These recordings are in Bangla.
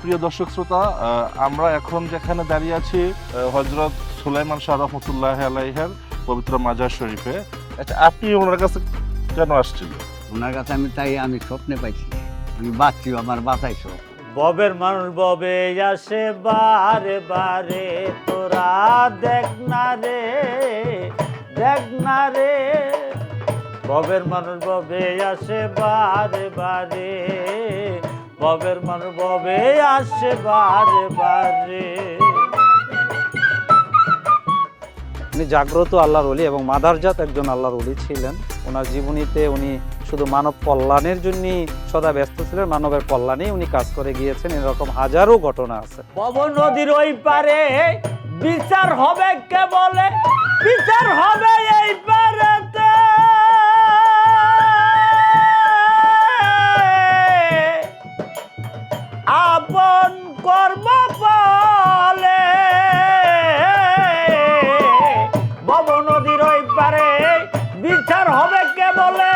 প্রিয় দর্শক শ্রোতা আমরা এখন যেখানে দাঁড়িয়ে আছি হজরত সুলাইমান শাহ রহমতুল্লাহ আলাইহের পবিত্র মাজার শরীফে। আচ্ছা আপনি ওনার কাছে কেন আসছিলেন ওনার কাছে আমি তাই আমি স্বপ্নে পাইছি। আমি বাঁচছি আমার বাঁচাইছো ববের মানুষ ববে আসে বারে বারে তোরা দেখ না রে দেখ না রে। ববের মানুষ ববে আসে বারে বারে ববের মানুষ ববে আসে বারে বারে। উনি জাগ্রত আল্লাহর অলি এবং মাদারজাত একজন আল্লাহর অলি ছিলেন। ওনার জীবনীতে উনি শুধু মানব কল্যাণের জন্য সদা ব্যস্ত ছিলেন মানবের কল্যাণেই উনি কাজ করে গিয়েছেন। এরকম হাজারো ঘটনা আছে। পব নদীর ওই পারে বিচার হবে কে বলে? বিচার হবে আপন কর্ম বলে ভব নদীর ওই পারে বিচার হবে কে বলে?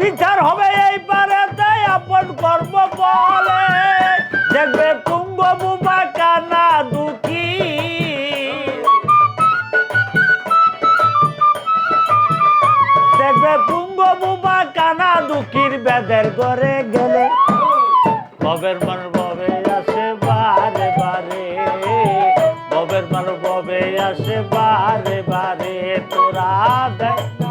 বিচার হবে এই পারে তাই আপন কর্ম বলে দেখবে তুঙ্গ বুবা কানা দুঃখী। দেখবে তুঙ্গ বুবা কানা দুঃখীর বেদের করে গেলে। ববের মান ববের মান ববে আসে? বারে বারে তোরা দেখ।